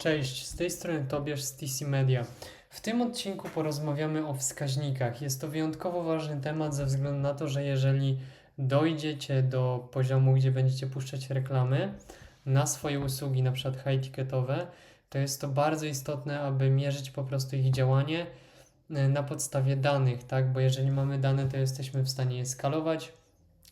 Cześć, z tej strony Tobiasz z TC Media. W tym odcinku porozmawiamy o wskaźnikach. Jest to wyjątkowo ważny temat ze względu na to, że jeżeli dojdziecie do poziomu, gdzie będziecie puszczać reklamy na swoje usługi, na przykład high ticketowe, to jest to bardzo istotne, aby mierzyć po prostu ich działanie e, na podstawie danych, tak? Bo jeżeli mamy dane, to jesteśmy w stanie je skalować,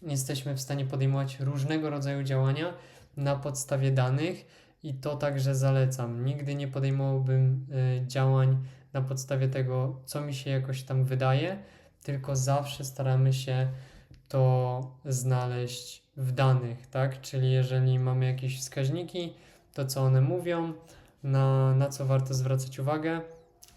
jesteśmy w stanie podejmować różnego rodzaju działania na podstawie danych i to także zalecam. Nigdy nie podejmowałbym y, działań na podstawie tego, co mi się jakoś tam wydaje, tylko zawsze staramy się to znaleźć w danych, tak? Czyli jeżeli mamy jakieś wskaźniki, to co one mówią, na, na co warto zwracać uwagę.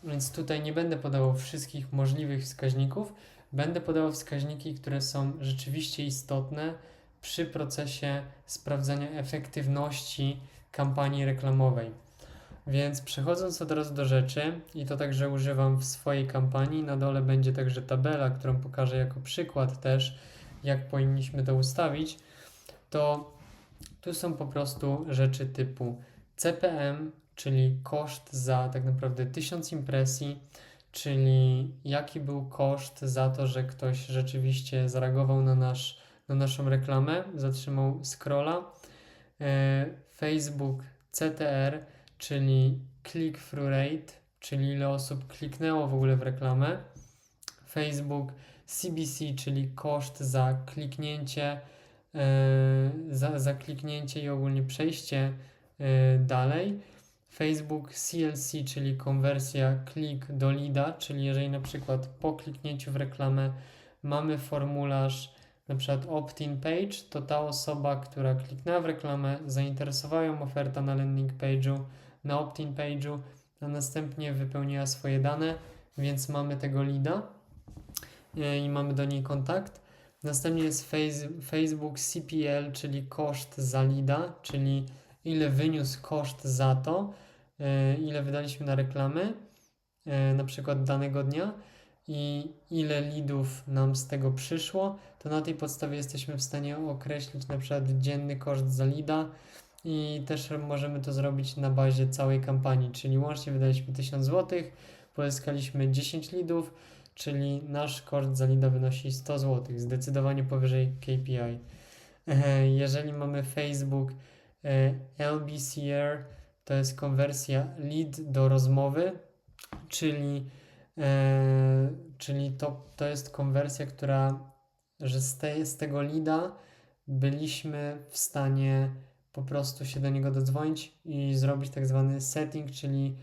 Więc tutaj nie będę podawał wszystkich możliwych wskaźników, będę podawał wskaźniki, które są rzeczywiście istotne przy procesie sprawdzania efektywności kampanii reklamowej. Więc przechodząc od razu do rzeczy, i to także używam w swojej kampanii, na dole będzie także tabela, którą pokażę jako przykład też, jak powinniśmy to ustawić, to tu są po prostu rzeczy typu CPM, czyli koszt za tak naprawdę 1000 impresji, czyli jaki był koszt za to, że ktoś rzeczywiście zareagował na, nasz, na naszą reklamę, zatrzymał scrolla. Facebook CTR, czyli click-through rate, czyli ile osób kliknęło w ogóle w reklamę. Facebook CBC, czyli koszt za kliknięcie, e, za, za kliknięcie i ogólnie przejście e, dalej. Facebook CLC, czyli konwersja klik do leada, czyli jeżeli na przykład po kliknięciu w reklamę mamy formularz na przykład opt-in page, to ta osoba, która kliknęła w reklamę, zainteresowała ją oferta na landing page'u, na opt-in page'u, a następnie wypełniła swoje dane, więc mamy tego leada e, i mamy do niej kontakt. Następnie jest Facebook CPL, czyli koszt za leada, czyli ile wyniósł koszt za to, e, ile wydaliśmy na reklamy, e, na przykład danego dnia i ile lidów nam z tego przyszło, to na tej podstawie jesteśmy w stanie określić na przykład dzienny koszt za lida i też możemy to zrobić na bazie całej kampanii, czyli łącznie wydaliśmy 1000 zł, pozyskaliśmy 10 lidów, czyli nasz koszt za lida wynosi 100 zł, zdecydowanie powyżej KPI. Jeżeli mamy Facebook e, LBCR, to jest konwersja lead do rozmowy, czyli czyli to, to jest konwersja, która, że z, tej, z tego lida byliśmy w stanie po prostu się do niego dodzwonić i zrobić tak zwany setting, czyli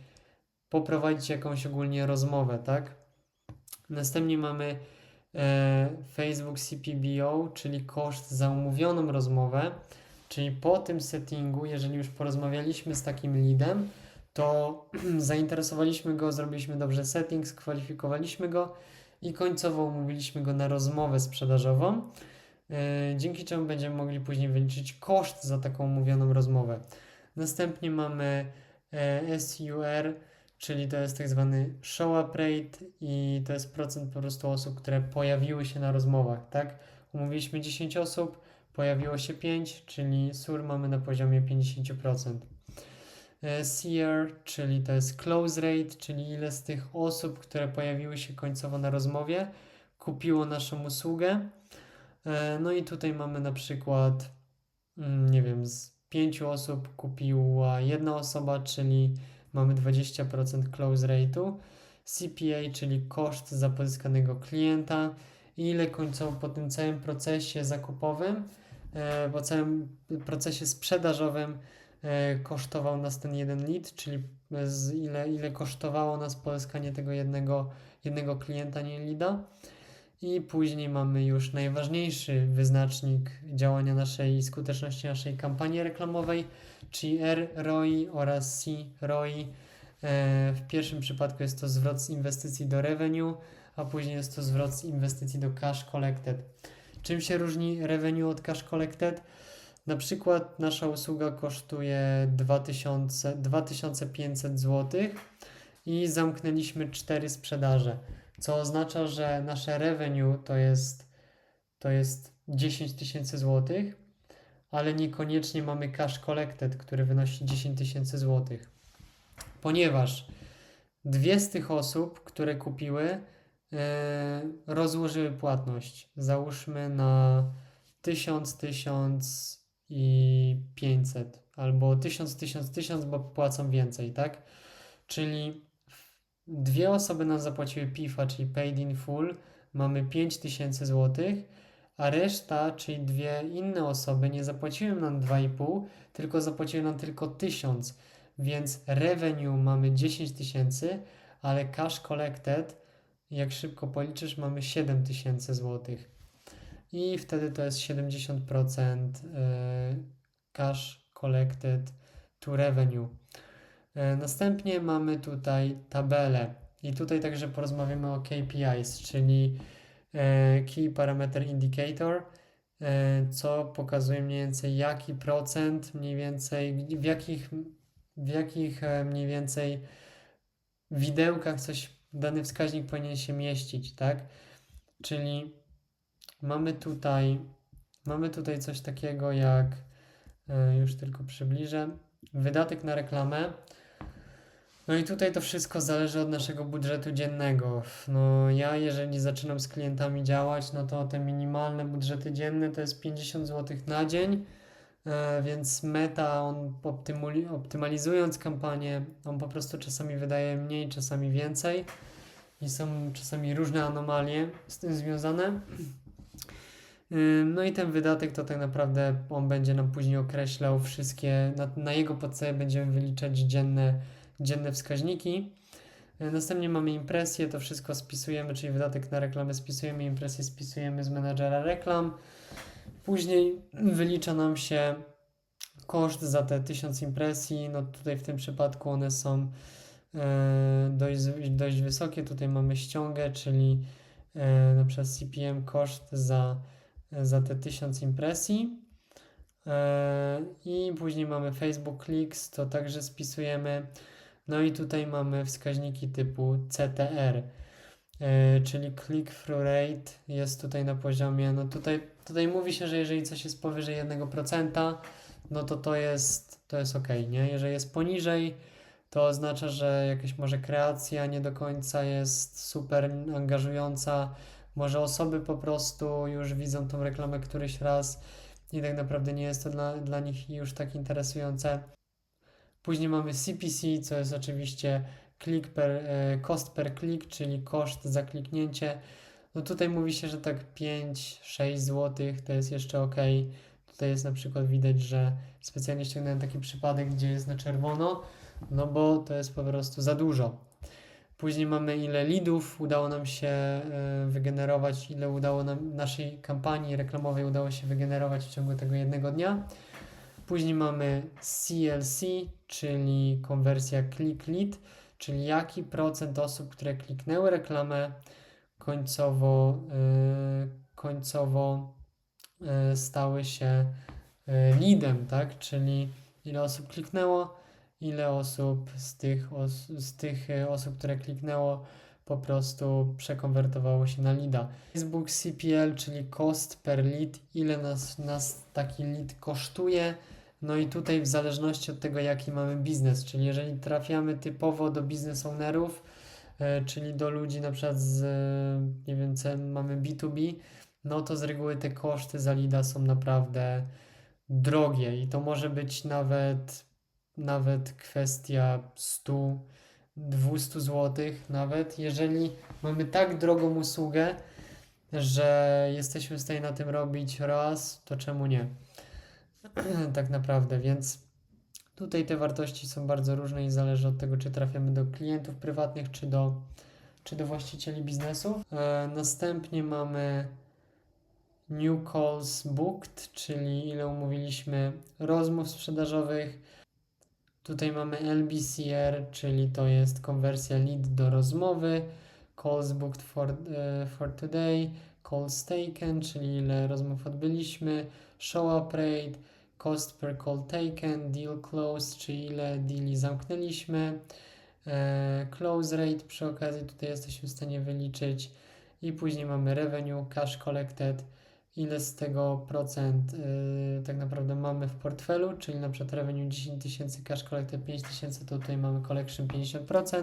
poprowadzić jakąś ogólnie rozmowę, tak? Następnie mamy e, Facebook CPBO, czyli koszt za umówioną rozmowę, czyli po tym settingu, jeżeli już porozmawialiśmy z takim leadem, to zainteresowaliśmy go, zrobiliśmy dobrze setting, skwalifikowaliśmy go i końcowo umówiliśmy go na rozmowę sprzedażową, e, dzięki czemu będziemy mogli później wyliczyć koszt za taką umówioną rozmowę. Następnie mamy e, SUR, czyli to jest tak zwany show up rate i to jest procent po prostu osób, które pojawiły się na rozmowach, tak? Umówiliśmy 10 osób, pojawiło się 5, czyli SUR mamy na poziomie 50%. E, Seer, czyli to jest close rate, czyli ile z tych osób, które pojawiły się końcowo na rozmowie, kupiło naszą usługę. E, no i tutaj mamy na przykład, mm, nie wiem, z pięciu osób kupiła jedna osoba, czyli mamy 20% close rate'u. CPA, czyli koszt za pozyskanego klienta ile końcowo po tym całym procesie zakupowym, e, po całym procesie sprzedażowym kosztował nas ten jeden lead, czyli z ile, ile kosztowało nas pozyskanie tego jednego, jednego klienta, nie leada. I później mamy już najważniejszy wyznacznik działania naszej skuteczności naszej kampanii reklamowej, czyli R ROI oraz C ROI. E, w pierwszym przypadku jest to zwrot z inwestycji do revenue, a później jest to zwrot z inwestycji do cash collected. Czym się różni revenue od cash collected? Na przykład nasza usługa kosztuje 2000, 2500 zł i zamknęliśmy 4 sprzedaże, co oznacza, że nasze revenue to jest, to jest 10 tysięcy złotych, ale niekoniecznie mamy cash collected, który wynosi 10 tysięcy złotych. ponieważ dwie z tych osób, które kupiły, e, rozłożyły płatność. Załóżmy na 1000, 1000 i 500 albo 1000, 1000, 1000, bo płacą więcej, tak? Czyli dwie osoby nam zapłaciły PIFA, czyli paid in full, mamy 5000 zł, a reszta, czyli dwie inne osoby nie zapłaciły nam 2,5, tylko zapłaciły nam tylko 1000, więc revenue mamy 10 tysięcy, ale cash collected, jak szybko policzysz, mamy 7000 zł. I wtedy to jest 70% e, cash collected to revenue. E, Następnie mamy tutaj tabelę i tutaj także porozmawiamy o KPIs, czyli e, Key Parameter Indicator, e, co pokazuje mniej więcej jaki procent, mniej więcej w jakich, w jakich mniej więcej widełkach coś dany wskaźnik powinien się mieścić, tak? Czyli mamy tutaj, mamy tutaj coś takiego jak, e, już tylko przybliżę, wydatek na reklamę. No i tutaj to wszystko zależy od naszego budżetu dziennego. No ja jeżeli zaczynam z klientami działać, no to te minimalne budżety dzienne to jest 50 zł na dzień, e, więc meta on optymalizując kampanię, on po prostu czasami wydaje mniej, czasami więcej i są czasami różne anomalie z tym związane. No i ten wydatek to tak naprawdę on będzie nam później określał wszystkie, na, na jego podstawie będziemy wyliczać dzienne, dzienne wskaźniki. Następnie mamy impresję, to wszystko spisujemy, czyli wydatek na reklamę spisujemy, impresję spisujemy z menadżera reklam. Później wylicza nam się koszt za te 1000 impresji, no tutaj w tym przypadku one są e, dość, dość wysokie. Tutaj mamy ściągę, czyli e, na przykład CPM koszt za za te 1000 impresji. E, I później mamy Facebook Clicks, to także spisujemy. No i tutaj mamy wskaźniki typu CTR, e, czyli click-through rate jest tutaj na poziomie, no tutaj, tutaj mówi się, że jeżeli coś jest powyżej 1%, no to to jest, to jest ok, nie? Jeżeli jest poniżej, to oznacza, że jakaś może kreacja nie do końca jest super angażująca, może osoby po prostu już widzą tą reklamę któryś raz i tak naprawdę nie jest to dla, dla nich już tak interesujące. Później mamy CPC, co jest oczywiście click per, e, cost per click, czyli koszt za kliknięcie. No tutaj mówi się, że tak 5-6 zł to jest jeszcze ok. Tutaj jest na przykład widać, że specjalnie ściągnąłem taki przypadek, gdzie jest na czerwono, no bo to jest po prostu za dużo. Później mamy ile leadów udało nam się e, wygenerować, ile udało nam naszej kampanii reklamowej udało się wygenerować w ciągu tego jednego dnia. Później mamy CLC, czyli konwersja click lead, czyli jaki procent osób, które kliknęły reklamę, końcowo, e, końcowo e, stały się leadem, tak? Czyli ile osób kliknęło, ile osób z tych, os z tych e, osób, które kliknęło, po prostu przekonwertowało się na leada. Facebook CPL, czyli cost per lead, ile nas, nas taki lead kosztuje. No i tutaj w zależności od tego, jaki mamy biznes, czyli jeżeli trafiamy typowo do biznes ownerów, e, czyli do ludzi na przykład z, nie wiem, co mamy B2B, no to z reguły te koszty za leada są naprawdę drogie i to może być nawet nawet kwestia 100, 200 zł, nawet jeżeli mamy tak drogą usługę, że jesteśmy w stanie na tym robić raz, to czemu nie? tak naprawdę, więc tutaj te wartości są bardzo różne i zależy od tego, czy trafiamy do klientów prywatnych, czy do, czy do właścicieli biznesów. E, następnie mamy New Calls Booked, czyli ile umówiliśmy rozmów sprzedażowych, Tutaj mamy LBCR, czyli to jest konwersja lead do rozmowy, calls booked for, uh, for today, calls taken, czyli ile rozmów odbyliśmy, show up rate, cost per call taken, deal closed, czyli ile deali zamknęliśmy, e, close rate. Przy okazji tutaj jesteśmy w stanie wyliczyć. I później mamy revenue, cash collected ile z tego procent yy, tak naprawdę mamy w portfelu, czyli na przykład revenue 10 tysięcy, cash collected 5 tysięcy, tutaj mamy collection 50%.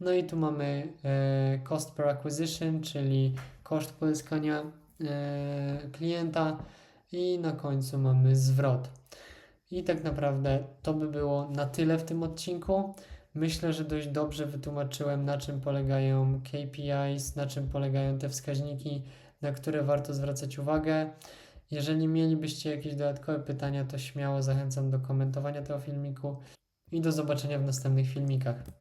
No i tu mamy e, cost per acquisition, czyli koszt pozyskania e, klienta i na końcu mamy zwrot. I tak naprawdę to by było na tyle w tym odcinku. Myślę, że dość dobrze wytłumaczyłem, na czym polegają KPIs, na czym polegają te wskaźniki, na które warto zwracać uwagę. Jeżeli mielibyście jakieś dodatkowe pytania, to śmiało zachęcam do komentowania tego filmiku i do zobaczenia w następnych filmikach.